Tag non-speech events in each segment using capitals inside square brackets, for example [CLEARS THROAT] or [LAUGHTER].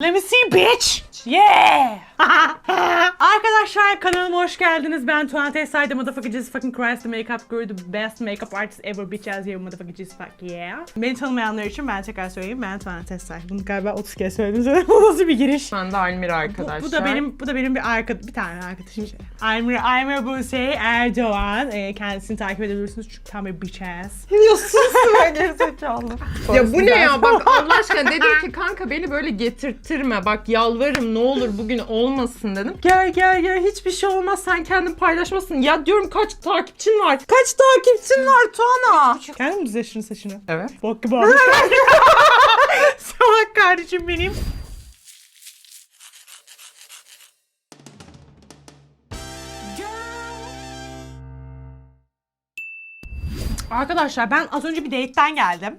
Let me see bitch. Yeah. [LAUGHS] Arkadaşlar kanalıma hoş geldiniz. Ben Tuğan Tesay, the motherfucker Jesus fucking Christ, the makeup guru, the best makeup artist ever bitch as you motherfucker Jesus fuck yeah. Beni tanımayanlar için ben tekrar söyleyeyim. Ben Tuğan Tesay. Bunu galiba 30 kere söyledim. [LAUGHS] Bu nasıl bir giriş? Ben de Almira Bu, arkadaşlar. bu da benim bu da benim bir arka bir tane arkadaşım. Aymir Aymir Buse Erdoğan. Ee, kendisini takip edebilirsiniz çünkü tam bir bitch ass. [LAUGHS] Diyorsun ben gerizekalı. ya bu ne ya bak Allah aşkına dedim ki kanka beni böyle getirttirme bak yalvarırım ne olur bugün olmasın dedim. Gel gel gel hiçbir şey olmaz sen kendin paylaşmasın. Ya diyorum kaç takipçin var? Kaç takipçin var Tuana? Kendin mi düzleştirin saçını? Evet. Bok gibi olmuş. [LAUGHS] Salak kardeşim benim. Arkadaşlar ben az önce bir date'den geldim.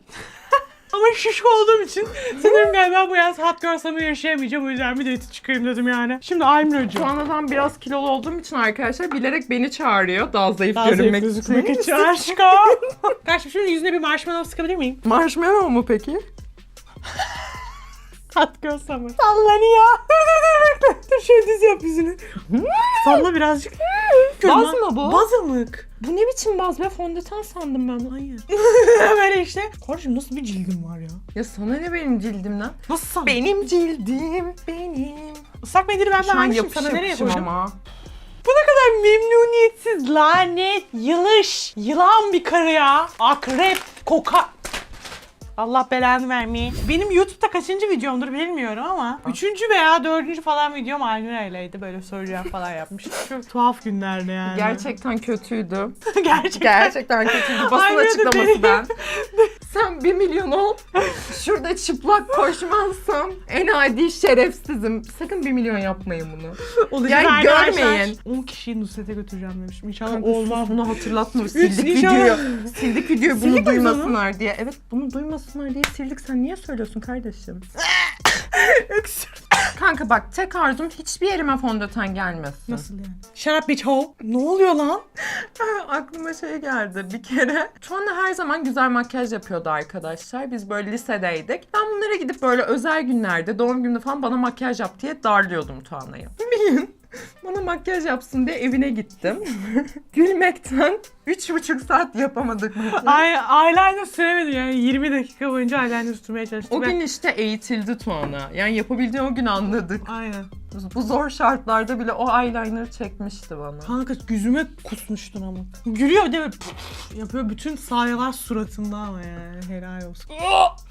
Ama şişko olduğum için sanırım galiba bu yaz hot girl summer yaşayamayacağım. O yüzden bir date çıkayım dedim yani. Şimdi Almiracığım. Tuana'dan biraz kilolu olduğum için arkadaşlar bilerek beni çağırıyor. Daha zayıf Daha zayıf görünmek gözükmek için. için [LAUGHS] aşkım. Kardeşim şimdi yüzüne bir marshmallow sıkabilir miyim? Marshmallow mu peki? Hot girl summer. Sallanıyor. Dur dur dur. Dur şöyle düz yap yüzünü. Salla birazcık. Baz mı bu? Bazımık. Bu ne biçim baz be fondöten sandım ben. Hayır. [LAUGHS] Böyle işte. Kardeşim nasıl bir cildim var ya? Ya sana ne benim cildimden? Nasıl sana? Benim cildim benim. Islak mendili ben Şu an vermişim yapış sana nereye koyacağım? ama. Bu ne kadar memnuniyetsiz, lanet, yılış, yılan bir karı ya. Akrep, koka... Allah belanı vermeye. Benim YouTube'da kaçıncı videomdur bilmiyorum ama üçüncü veya dördüncü falan videom Almira ileydi. Böyle cevap falan yapmış. [LAUGHS] Çok tuhaf günlerdi yani. Gerçekten kötüydü. [LAUGHS] Gerçekten. Gerçekten kötüydü. Basın de açıklaması ben. [LAUGHS] Sen bir milyon ol. Şurada çıplak koşmazsam en adi şerefsizim. Sakın bir milyon yapmayın bunu. Olacak Yani görmeyin. 10 kişiyi Nusret'e götüreceğim demişim. İnşallah Kanka olmaz. bunu hatırlatma. Üç Sildik videoyu. Sildik videoyu bunu duymasınlar diye. Evet bunu duymasınlar diye sildik. Sen niye söylüyorsun kardeşim? [LAUGHS] Öksür. Kanka bak tek arzum hiçbir yerime fondöten gelmesin. Nasıl yani? Shut up bitch. Ne oluyor lan? [LAUGHS] Aklıma şey geldi bir kere. Tuana her zaman güzel makyaj yapıyordu arkadaşlar. Biz böyle lisedeydik. Ben bunlara gidip böyle özel günlerde, doğum gününde falan bana makyaj yap diye darlıyordum Tuana'yı. Bir gün [LAUGHS] bana makyaj yapsın diye evine gittim. [LAUGHS] Gülmekten 3,5 saat yapamadık. Ay, eyeliner süremedi yani 20 dakika boyunca eyeliner sürmeye çalıştım. O Ben- gün işte eğitildi Tuana. Yani yapabildiğini o gün anladık. Aynen. Bu zor şartlarda bile o eyeliner çekmişti bana. Kanka yüzüme kusmuştun ama. Gülüyor değil mi? Puf, yapıyor bütün sayalar suratında ama yani helal olsun.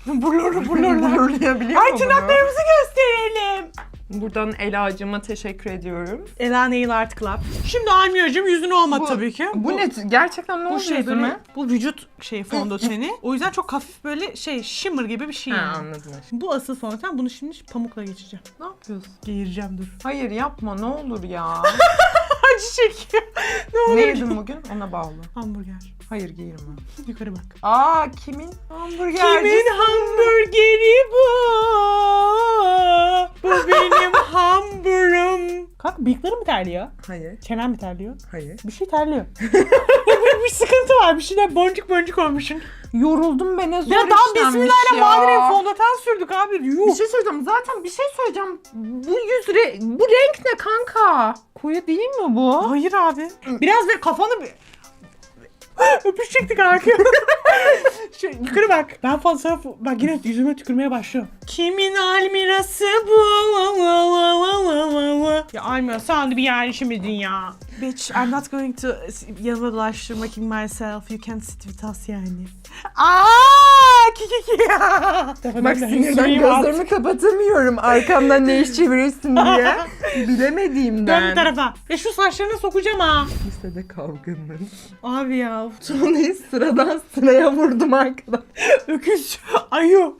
[LAUGHS] Blur. Blurlayabiliyor Ay tırnaklarımızı gösterelim. Buradan Ela'cıma teşekkür ediyorum. Ela Nail Art Club. Şimdi Almiyacığım yüzünü olmadı Bu- tabii ki. Bu, ne? Gerçekten ne Bu oldu şey yüzüme? böyle, bu vücut şey fondöteni. [LAUGHS] o yüzden çok hafif böyle şey shimmer gibi bir şey Ha yani. anladım. Bu asıl fondöten. Bunu şimdi pamukla geçeceğim. Ne yapıyorsun? Geğireceğim dur. Hayır yapma ne olur ya. [LAUGHS] Acı çekiyor. [LAUGHS] ne olur. ne yedin bugün? Ona bağlı. Hamburger. Hayır giyirme. [LAUGHS] Yukarı bak. Aa kimin? Hamburgerci. Kimin hamburgeri bu? Bu benim hamburum. Kanka bıyıklarım mı terliyor? Hayır. Çenem mi terliyor? Hayır. Bir şey terliyor. Bir sıkıntı var. Bir şeyler boncuk boncuk olmuşsun. Yoruldum be ne zor Ya daha işlenmiş ya. renk fondöten sürdük abi. Yuh. Bir şey söyleyeceğim. Zaten bir şey söyleyeceğim. Bu yüz re- bu renk ne kanka? Koyu değil mi bu? Hayır abi. Biraz ver kafanı bir... [GASPS] Öpüşecektik arkaya. [LAUGHS] Şu yukarı bak. Ben fazla bak yine yüzüme tükürmeye başlıyorum. Kimin almirası bu? Ya Almira sen de bir yerleşemedin ya. Bitch, I'm not going to yanıma dolaştırmak myself. You can sit with us yani. Aaa! Ki ki ki. Bak sinirden gözlerimi kapatamıyorum. Arkamdan ne iş çevirirsin diye. [LAUGHS] Bilemediğimden. Dön bir tarafa. Ya şu saçlarına sokacağım ha. Lisede kavgamız. Abi ya. Sonrayı sıradan sıraya vurdum arkadaş. [LAUGHS] Öküz. Ayu.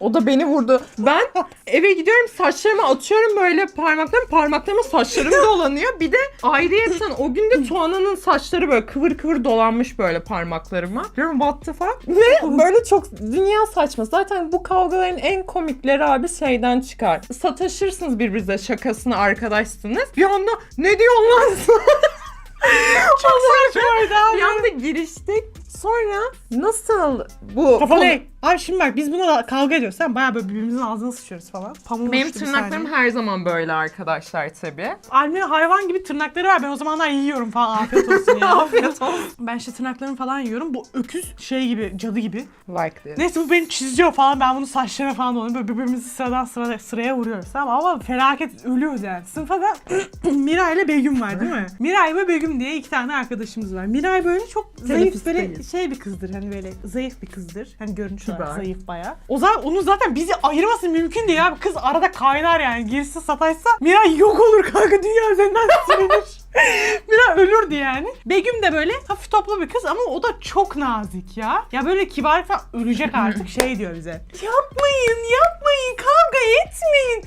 O da beni vurdu. Ben eve gidiyorum saçlarımı atıyorum böyle parmaklarım parmaklarıma saçlarım dolanıyor. Bir de ayrıyeten o gün de Tuana'nın saçları böyle kıvır kıvır dolanmış böyle parmaklarıma. Diyorum what the fuck? Ve böyle çok dünya saçma. Zaten bu kavgaların en komikleri abi şeyden çıkar. Sataşırsınız birbirinize şakasına arkadaşsınız. Bir anda ne diyorsun lan? [LAUGHS] Çok saçmaydı abi. Bir anda giriştik. Sonra nasıl bu Kafa konu- değil. Abi şimdi bak biz buna kavga ediyoruz. Sen bayağı böyle birbirimizin ağzına sıçıyoruz falan. Pamuğu Benim tırnaklarım her zaman böyle arkadaşlar tabii. Almina hayvan gibi tırnakları var. Ben o zamanlar yiyorum falan. Afiyet olsun ya. [LAUGHS] Afiyet olsun. Ben işte tırnaklarımı falan yiyorum. Bu öküz şey gibi, cadı gibi. Like this. Neyse bu beni çiziyor falan. Ben bunu saçlarına falan dolanıyorum. Böyle birbirimizi sıradan sıra, sıraya vuruyoruz. Tamam ama felaket ölüyoruz yani. Sınıfta da [CLEARS THROAT] Miray ile Begüm var değil mi? Miray ve Begüm diye iki tane arkadaşımız var. Miray böyle çok zayıf Teneffüs böyle değil. şey bir kızdır. Hani böyle zayıf bir kızdır. Hani görünüş Kibar. zayıf baya. O zaman onun zaten bizi ayırması mümkün değil abi. Kız arada kaynar yani. Girse sataşsa Miray yok olur kanka. Dünya üzerinden silinir. [LAUGHS] Miray ölürdü yani. Begüm de böyle hafif toplu bir kız ama o da çok nazik ya. Ya böyle kibar falan ölecek artık şey diyor bize. Yapmayın yapmayın kavga etmeyin.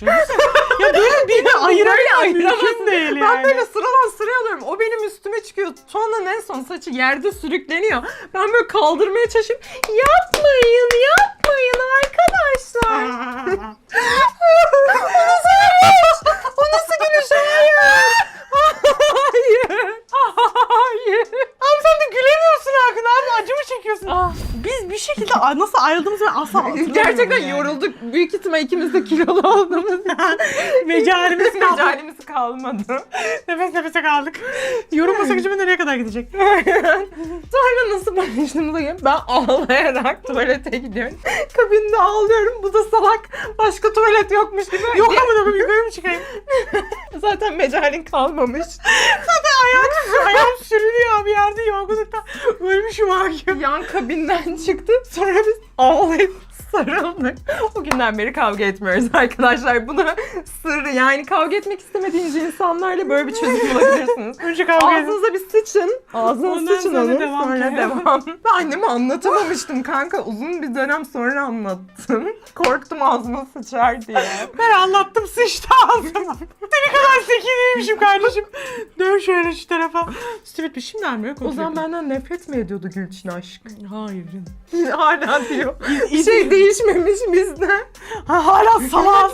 ya böyle [LAUGHS] birini ayıramazsın. mümkün değil yani. Ben böyle sıradan sıraya alıyorum. O benim üstüme çıkıyor. Tuana'nın en son saçı yerde sürükleniyor. Ben böyle kaldırmaya çalışıp yapmayın yapmayın arkadaşlar. [LAUGHS] [LAUGHS] o nasıl gülüş? Hayır. Hayır. Hayır. Abi sen de gülemiyorsun Hakan abi acı mı çekiyorsun? Ah. Biz bir şekilde nasıl ayrıldığımızı ben asla hatırlamıyorum Gerçekten yani. yorulduk. Büyük ihtimal ikimiz de kilolu olduğumuz [LAUGHS] Mecalimiz kaldı. mecalimiz kalmadı. Nefes nefese kaldık. Yorulmasak acaba nereye kadar gidecek? Sonra nasıl barıştığımıza gelip ben ağlayarak tuvalete gidiyorum. Kabinde ağlıyorum. Bu da salak. Başka tuvalet yokmuş gibi. Yok ama da yukarı mı çıkayım? [LAUGHS] Zaten mecalin kalmamış. Zaten ayağım, ayağım sürünüyor bir yerde yorgunluktan. Ölmüşüm hakim. Kabinden çıktı. Sonra biz ağlayıp sarıldık. O günden beri kavga etmiyoruz [LAUGHS] arkadaşlar. Bu da sır. Yani kavga etmek istemediğiniz insanlarla böyle bir çözüm [LAUGHS] bulabilirsiniz. Önce kavga edin. Ağzınıza bir sıçın. Ağzına Ondan sıçın sonra onu. devam sonra ki. devam. Ben anneme anlatamamıştım kanka. Uzun bir dönem sonra anlattım. Korktum ağzıma sıçar diye. Ben anlattım sıçtı ağzıma. [LAUGHS] Seni kadar zeki değilmişim kardeşim. Dön şöyle şu tarafa. Stupid bir şimdi almıyor. O zaman benden nefret mi ediyordu Gülçin aşk? Hayır canım. Hala diyor. Bir şey değişmemiş bizde. Ha, hala [LAUGHS] salaz.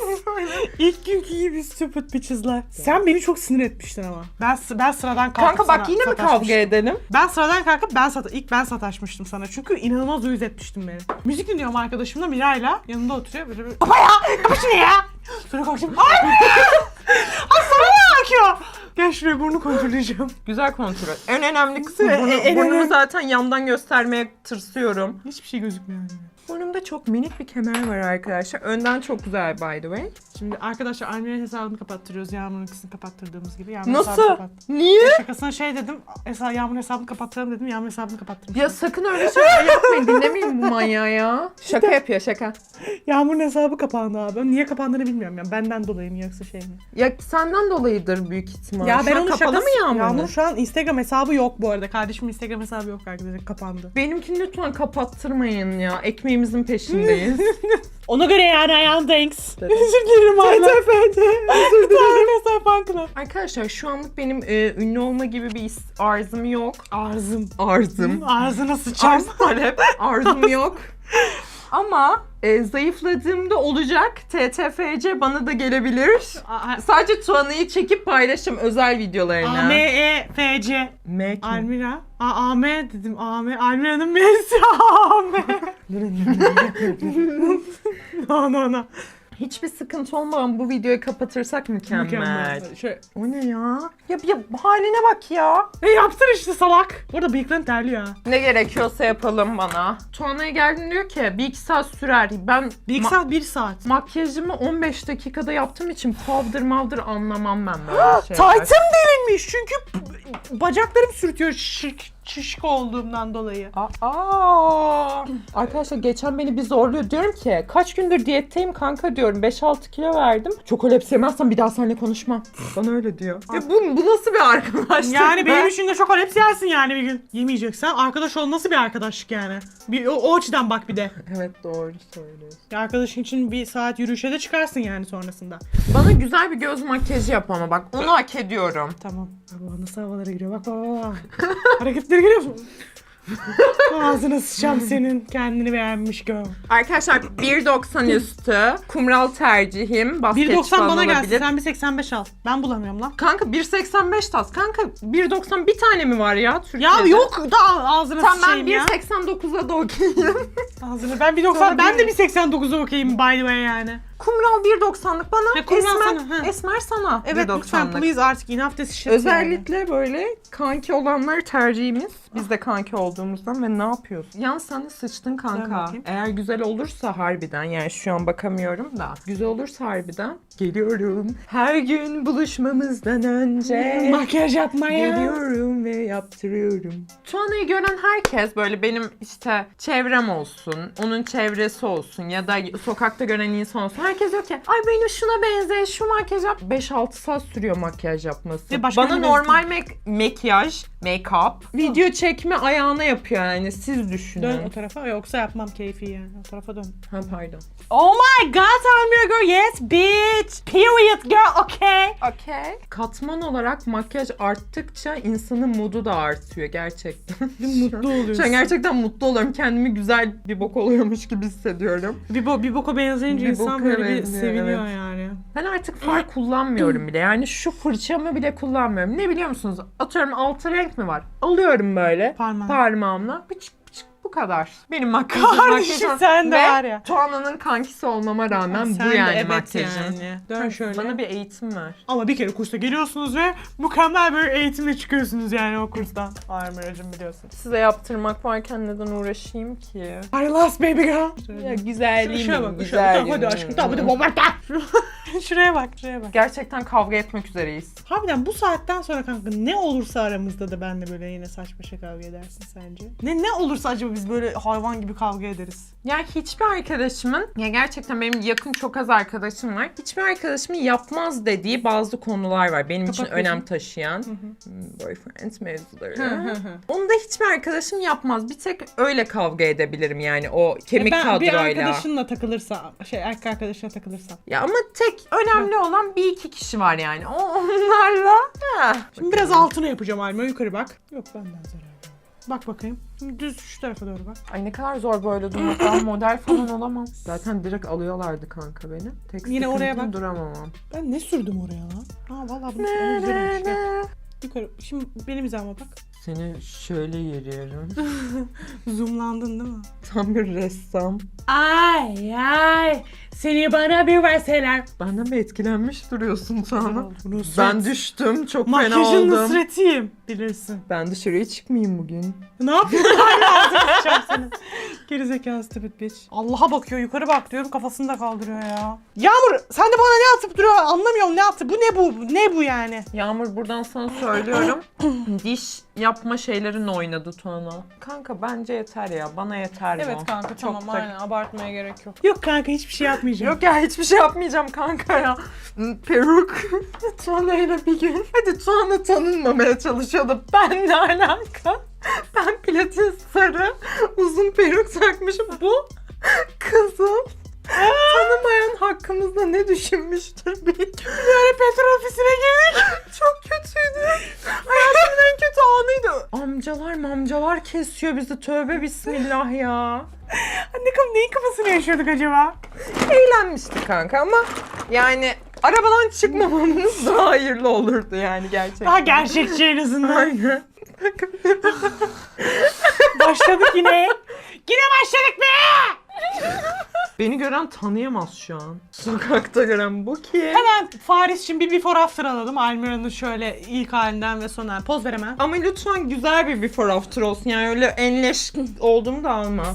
İlk günkü gibi stupid bitches'lar. Sen beni çok sinir etmiştin ama. Ben ben sıradan kalkıp Kanka bak sana yine mi sataşmıştım. kavga edelim? Ben sıradan kalkıp ben sata ilk ben sataşmıştım sana. Çünkü inanılmaz uyuz etmiştin beni. Müzik dinliyorum arkadaşımla Miray'la. Yanında oturuyor böyle böyle. Kapa ya! Kapa şunu ya! Sonra kalktım. Ay! [LAUGHS] Ay sana ne akıyor? Gel şuraya burnu kontrolleyeceğim. Güzel kontrol. En önemli kısmı E- burnu, en burnumu önemli- zaten yandan göstermeye tırsıyorum. Hiçbir şey gözükmüyor. yani. Burnumda çok minik bir kemer var arkadaşlar. Önden çok güzel by the way. Şimdi arkadaşlar Almir'in hesabını kapattırıyoruz. Yağmur'un ikisini kapattırdığımız gibi. Hesabını Nasıl? kapat. Niye? Şakasına şey dedim. Esa Yağmur'un hesabını kapattıralım dedim. Yağmur hesabını kapattırmış. Ya sakın öyle şeyler yapmayın. Dinlemeyin bu manyağı ya. Şaka yapıyor şaka. Yağmur'un hesabı kapandı abi. Niye kapandığını bilmiyorum ya. Benden dolayı mı yoksa şey mi? Ya senden dolayıdır büyük ihtimal. Ya Şu ben an onu kapalı şakası... mı Yağmur'un? Yağmur şu an Instagram hesabı yok bu arada. Kardeşimin Instagram hesabı yok arkadaşlar. Kapandı. Benimkini lütfen kapattırmayın ya. Ekmeğimizin peşindeyiz. [LAUGHS] Ona göre yani ayağın thanks. [LAUGHS] Özür dilerim hala. [LAUGHS] Özür dilerim. Hesap. Arkadaşlar şu anlık benim e, ünlü olma gibi bir is- arzım yok. Arzım. Arzım. Ağzına sıçam. Arz talep. Arzum yok. Ama e, zayıfladığımda olacak. TTFC bana da gelebilir. Sadece Tuana'yı çekip paylaşacağım özel videolarını. A M E F C. M kim? Almira. A A M dedim. A M. Almira'nın M'si A M. [LAUGHS] [LAUGHS] no no no. Hiçbir sıkıntı olmadan bu videoyu kapatırsak mükemmel. Şöyle. O ne ya? Ya, ya haline bak ya. E yaptın işte salak. Burada bıyıkların terliyor ha. Ne gerekiyorsa yapalım bana. Tuana'ya geldin diyor ki bir iki saat sürer. Ben Bir iki saat bir saat. makyajımı 15 dakikada yaptığım için powder mavder anlamam ben böyle [GASPS] şeyler. Taytım delinmiş çünkü bacaklarım sürtüyor şiş, şişko olduğumdan dolayı. Aa! [CLEARS THROAT] Arkadaşlar geçen beni bir zorluyor. Diyorum ki kaç gündür diyetteyim kanka diyorum. 5-6 kilo verdim. Çokoleps yemezsem bir daha seninle konuşmam. [LAUGHS] Bana öyle diyor. Ya bu, bu nasıl bir arkadaşlık? Yani be? benim için de çok hepsi yersin yani bir gün. Yemeyeceksen arkadaş ol nasıl bir arkadaşlık yani? Bir, o, o açıdan bak bir de. [LAUGHS] Evet doğru söylüyorsun. Ya Arkadaşın için bir saat yürüyüşe de çıkarsın yani sonrasında. Bana güzel bir göz makyajı yap ama bak onu hak ediyorum. Tamam. Baba nasıl havalara giriyor bak bak. [LAUGHS] Hareketleri görüyor musun? [LAUGHS] Ağzına sıçam senin kendini beğenmiş girl. Arkadaşlar 1.90 üstü kumral tercihim. Basket 1.90 falan bana gelsin. olabilir. Sen bir 85 al. Ben bulamıyorum lan. Kanka 1.85 tas. Kanka 1.90 bir tane mi var ya Ya Türkiye'de? yok da ağzına Tamam ben sıçayım ya. 1.89'a da okuyayım. Ağzına ben bir 90 Sonra ben de bir- bir 89'a okuyayım by the way yani. Kumral 1.90'lık bana. Ha, kumral esmer, sana, ha. esmer sana. Evet 1.90'lık. lütfen please artık enough this shit. Özellikle böyle kanki olanlar tercihimiz. Biz de kanki olduğumuzdan ve ne yapıyorsun? Yan sen de sıçtın kanka. bakayım. Eğer güzel olursa harbiden yani şu an bakamıyorum da. Güzel olursa harbiden geliyorum. Her gün buluşmamızdan önce. Makyaj yapmaya. Geliyorum ve yaptırıyorum. Tuana'yı gören herkes böyle benim işte çevrem olsun, onun çevresi olsun ya da sokakta gören insan olsun. Herkes diyor ki ay benim şuna benzer, şu makyaj yap. 5-6 saat sürüyor makyaj yapması. Ve başka Bana normal mek- makyaj, make-up, video çekme ayağına yapıyor yani siz düşünün. Dön o tarafa yoksa yapmam keyfi yani. O tarafa dön. Ha pardon. Oh my god I'm your girl. Yes bitch. Period girl. Okay. Okay. Katman olarak makyaj arttıkça insanın modu da artıyor gerçekten. Mutlu [LAUGHS] oluyorsun. Şu an gerçekten mutlu oluyorum. Kendimi güzel bir bok oluyormuş gibi hissediyorum. Bir, bo bir boka benzeyince Bir insan boka böyle bir seviniyor evet. yani. Ben artık far kullanmıyorum bile. Yani şu fırçamı bile kullanmıyorum. Ne biliyor musunuz? Atıyorum altı renk mi var? Alıyorum böyle Parmağın. parmağımla. Pıçık bu kadar. Benim makyajım. Kardeşim sen de var ya. Tuana'nın kankisi olmama rağmen Sen bu de yani evet makyajım. yani. Dön şöyle. Bana bir eğitim ver. Ama bir kere kursa geliyorsunuz ve mükemmel bir eğitimle çıkıyorsunuz yani o kurstan. Armoracım biliyorsun. Size yaptırmak varken neden uğraşayım ki? I lost baby girl. Ya güzelliğim, Şuraya bak. Şuraya bak. Hadi aşkım. Tamam hadi bombarda. [LAUGHS] Şuraya bak. Şuraya bak. Gerçekten kavga etmek üzereyiz. Harbiden bu saatten sonra kanka ne olursa aramızda da benle böyle yine saçma şey kavga edersin sence? Ne ne olursa acaba biz böyle hayvan gibi kavga ederiz. Ya hiçbir arkadaşımın, ya gerçekten benim yakın çok az arkadaşım var. Hiçbir arkadaşımın yapmaz dediği bazı konular var. Benim için Kapat gözünü. önem taşıyan. Boyfriend mevzuları. Onu da hiçbir arkadaşım yapmaz. Bir tek öyle kavga edebilirim yani o kemik E ben bir kadroyla. arkadaşınla takılırsa, şey erkek arkadaşına takılırsa. Ya ama tek önemli olan bir iki kişi var yani. O onlarla. Ha. Şimdi biraz altına yapacağım Alma yukarı bak. Yok benden zarar. Bak bakayım. Düz şu tarafa doğru bak. Ay ne kadar zor böyle durmak. Ben [LAUGHS] model falan olamam. Zaten direkt alıyorlardı kanka beni. Tek Yine oraya bak. duramamam. Ben ne sürdüm oraya lan? Ha vallahi bunu sürdüm. Güzelmiş. Gel. Yukarı. Şimdi benim hizama bak. Seni şöyle yeriyorum. [LAUGHS] Zoomlandın değil mi? Tam bir ressam. Ay ay. Seni bana bir verseler. Benden mi etkilenmiş duruyorsun? Nusret. Ben düştüm. Çok fena Makyajın oldum. Nusret'iyim. Bilirsin. Ben dışarıya çıkmayayım bugün. Ne yapıyorsun? Hala sıçacağım senin. Gerizekalı stupid bitch. Allah'a bakıyor yukarı bak diyorum kafasını da kaldırıyor ya. Yağmur sen de bana ne atıp duruyor anlamıyorum ne attı. Bu ne bu? Ne bu yani? Yağmur buradan sana söylüyorum. [CLEARS THROAT] Diş yapma şeylerin oynadı Tuana. Kanka bence yeter ya. Bana yeter bu. Çok da- abartmaya gerek yok. Yok kanka hiçbir şey yapmayacağım. Yok ya hiçbir şey yapmayacağım kanka ya. Peruk. [LAUGHS] Tuana ile bir gün. Hadi Tuana tanınmamaya çalışıyordu. Ben ne alaka? Ben platin sarı uzun peruk takmışım. Bu kızım tanımayan hakkımızda ne düşünmüştür bir Yani petrol ofisine girdik. [LAUGHS] Çok kötüydü. Hayatımın en kötü anıydı. Amcalar mamcalar kesiyor bizi. Tövbe bismillah ya. Ne kaf neyin kafasını yaşıyorduk acaba? Eğlenmiştik kanka ama yani arabadan çıkmamamız daha hayırlı olurdu yani gerçekten. Daha gerçekçi en azından. Aynen. Başladık yine. Yine başladık be! Beni gören tanıyamaz şu an. Sokakta gören bu ki. Hemen Faris için bir before after alalım. Almira'nın şöyle ilk halinden ve son. Poz ver hemen. Ama lütfen güzel bir before after olsun. Yani öyle enleş olduğumu da alma.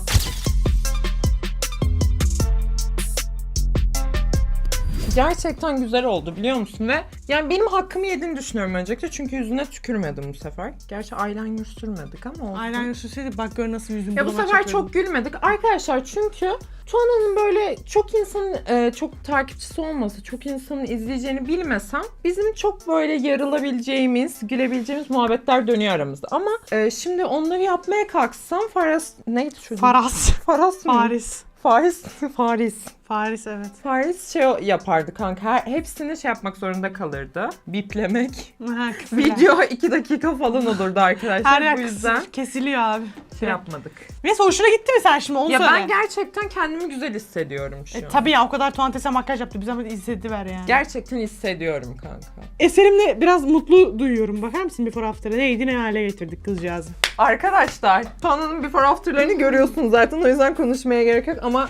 Gerçekten güzel oldu biliyor musun ve yani benim hakkımı yediğini düşünüyorum öncelikle çünkü yüzüne tükürmedim bu sefer. Gerçi eyeliner sürmedik ama olsun. Eyeliner sürseydi bak gör nasıl yüzüm Ya bu sefer çakıyordum. çok gülmedik. Arkadaşlar çünkü Tuana'nın böyle çok insanın e, çok takipçisi olması, çok insanın izleyeceğini bilmesem bizim çok böyle yarılabileceğimiz, gülebileceğimiz muhabbetler dönüyor aramızda. Ama e, şimdi onları yapmaya kalksam Faras neydi çocuğun? Faras. Faras mı? Faris. Faris. Faris. Paris evet. Paris şey yapardı kanka. Her, hepsini şey yapmak zorunda kalırdı. Biplemek. Ha. [LAUGHS] Video 2 dakika falan olurdu arkadaşlar. Her Bu yüzden kesiliyor abi. şey yapmadık. Neyse hoşuna gitti mi sen şimdi onu Ya söyle. ben gerçekten kendimi güzel hissediyorum şu E, an. tabii ya o kadar tuantese makyaj yaptı. Bir zahmet hissediver yani. Gerçekten hissediyorum kanka. Eserimle biraz mutlu duyuyorum. Bakar mısın before after'a? Neydi ne hale getirdik kızcağızı. Arkadaşlar, Tuana'nın before after'larını görüyorsunuz zaten o yüzden konuşmaya gerek yok ama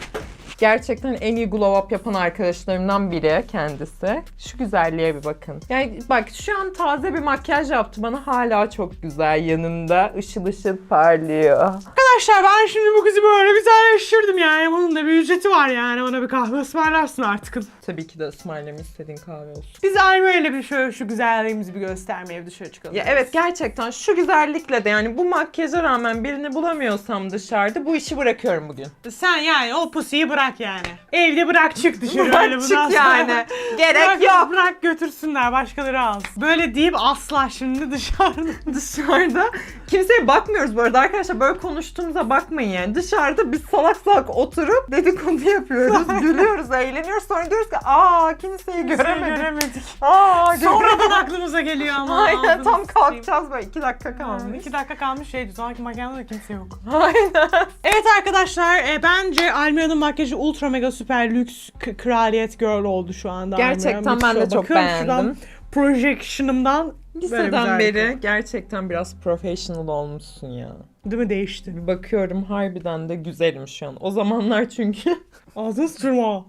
gerçekten en iyi glow up yapan arkadaşlarımdan biri kendisi. Şu güzelliğe bir bakın. Yani bak şu an taze bir makyaj yaptı bana hala çok güzel yanımda ışıl ışıl parlıyor. Arkadaşlar ben şimdi bu kızı böyle şişirdim yani. Bunun da bir ücreti var yani. Bana bir kahve ısmarlarsın artık. Tabii ki de ısmarlamak istediğin kahve olsun. Biz Almanya'yla bir şöyle şu güzelliğimizi bir göstermeye bir dışarı çıkalım. Ya evet gerçekten şu güzellikle de yani bu makyaja rağmen birini bulamıyorsam dışarıda bu işi bırakıyorum bugün. Sen yani o pusuyu bırak yani. Evde bırak çık dışarı. Bırak öyle bundan çık sonra. yani. Gerek Bırak, yok. Bırak götürsünler başkaları alsın. Böyle deyip asla şimdi dışarıda. [LAUGHS] dışarıda kimseye bakmıyoruz bu arada arkadaşlar böyle konuştuğumuza bakmayın yani dışarıda biz salak salak oturup dedikodu yapıyoruz gülüyoruz eğleniyoruz sonra diyoruz ki aa kimseyi göremedik Göremedik. aa Sonradan aklımıza geliyor ama. aynen tam sıçayım. kalkacağız böyle iki dakika kalmış İki dakika kalmış şeydi. Sonraki makyajda da kimse yok. aynen Evet arkadaşlar e, bence Almira'nın makyajı ultra mega süper lüks kraliyet girl oldu şu anda. Gerçekten Almira. ben de çok Bakıyorum şuradan beğendim. Projection'ımdan böyle liseden beri gerçekten biraz professional olmuşsun ya Değil mi değişti? bir bakıyorum harbiden de güzelim şu an o zamanlar çünkü [LAUGHS] Ağzını sürma.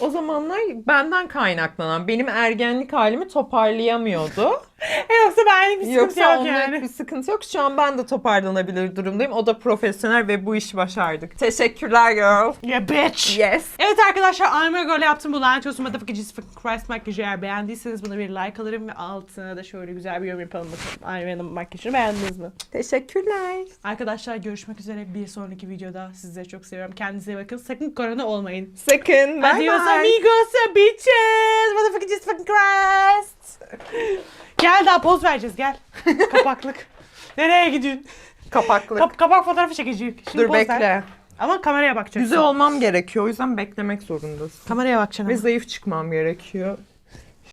o zamanlar benden kaynaklanan benim ergenlik halimi toparlayamıyordu [LAUGHS] E yoksa benlik bir sıkıntı Yoksa yok yani. bir sıkıntı yok. Şu an ben de toparlanabilir durumdayım. O da profesyonel ve bu işi başardık. Teşekkürler girl. Ya bitch. Yes. Evet arkadaşlar Almira Girl'e yaptım bu lanet olsun motherfucking Jesus Christ makyajı eğer beğendiyseniz buna bir like alırım ve altına da şöyle güzel bir yorum yapalım bakalım. Almira'nın makyajını beğendiniz mi? Teşekkürler. Arkadaşlar görüşmek üzere bir sonraki videoda. Sizleri çok seviyorum. Kendinize iyi bakın. Sakın korona olmayın. Sakın. Bye Adios bye. amigos bitches. Motherfucking Jesus fucking Christ. gel daha poz vereceğiz gel. [LAUGHS] Kapaklık. Nereye gidiyorsun? Kapaklık. Kap- kapak fotoğrafı çekecek. Şimdi Dur poz ver. bekle. Ama kameraya bakacaksın. Güzel olmam gerekiyor. O yüzden beklemek zorundasın. Kameraya bakacaksın. Ve zayıf çıkmam gerekiyor.